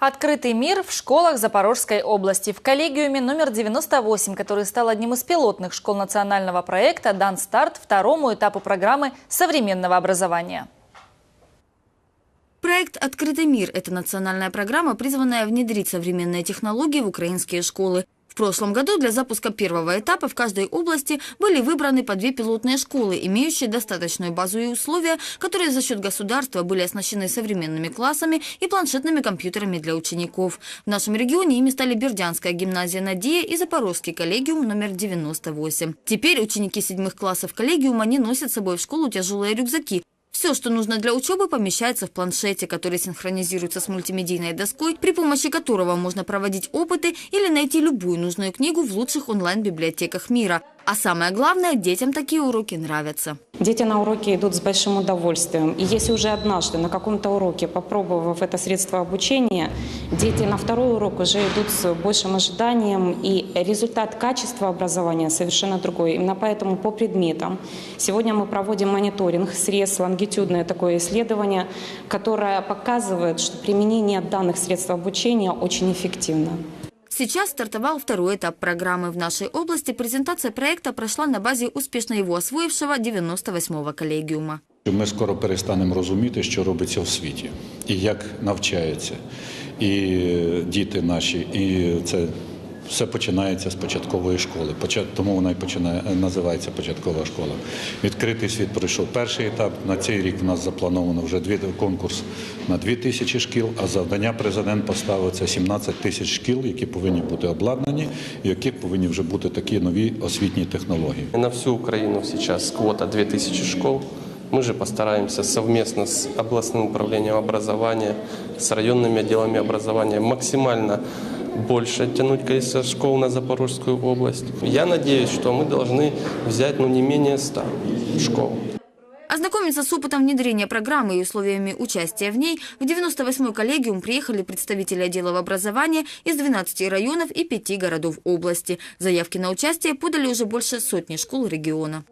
Открытый мир в школах Запорожской области. В коллегиуме номер 98, который стал одним из пилотных школ национального проекта, дан старт второму этапу программы современного образования. Проект «Открытый мир» – это национальная программа, призванная внедрить современные технологии в украинские школы. Прошлом году для запуска первого этапа в каждой области были выбраны по две пилотные школы, имеющие достаточную базу и условия, которые за счет государства были оснащены современными классами и планшетными компьютерами для учеников. В нашем регионе ими стали Бердянская гимназия «Надея» и Запорожский коллегиум номер 98. Теперь ученики седьмых классов коллегиума не носят с собой в школу тяжелые рюкзаки, все, что нужно для учебы, помещается в планшете, который синхронизируется с мультимедийной доской, при помощи которого можно проводить опыты или найти любую нужную книгу в лучших онлайн-библиотеках мира. А самое главное, детям такие уроки нравятся. Дети на уроки идут с большим удовольствием. И если уже однажды на каком-то уроке, попробовав это средство обучения, дети на второй урок уже идут с большим ожиданием, и результат качества образования совершенно другой. Именно поэтому по предметам сегодня мы проводим мониторинг средств, лонгитюдное такое исследование, которое показывает, что применение данных средств обучения очень эффективно. Сейчас стартовал второй этап программы. В нашей области презентация проекта прошла на базе успешно его освоившего 98-го коллегиума. Ми скоро перестанемо розуміти, що робиться в світі, і як навчається. і діти наші, і це все починається з початкової школи. Почат- Тому вона і починає називається початкова школа. Відкритий світ пройшов перший етап. На цей рік в нас заплановано вже дві конкурс на дві тисячі шкіл. А завдання президент поставив це 17 тисяч шкіл, які повинні бути обладнані, і в яких повинні вже бути такі нові освітні технології. На всю Украину сейчас квота 2000 школ. Мы же постараемся совместно с областным управлением образования, с районными отделами образования максимально больше тянуть количество школ на Запорожскую область. Я надеюсь, что мы должны взять ну, не менее 100 школ. Ознакомиться с опытом внедрения программы и условиями участия в ней в 98-й коллегиум приехали представители отделов образования из 12 районов и 5 городов области. Заявки на участие подали уже больше сотни школ региона.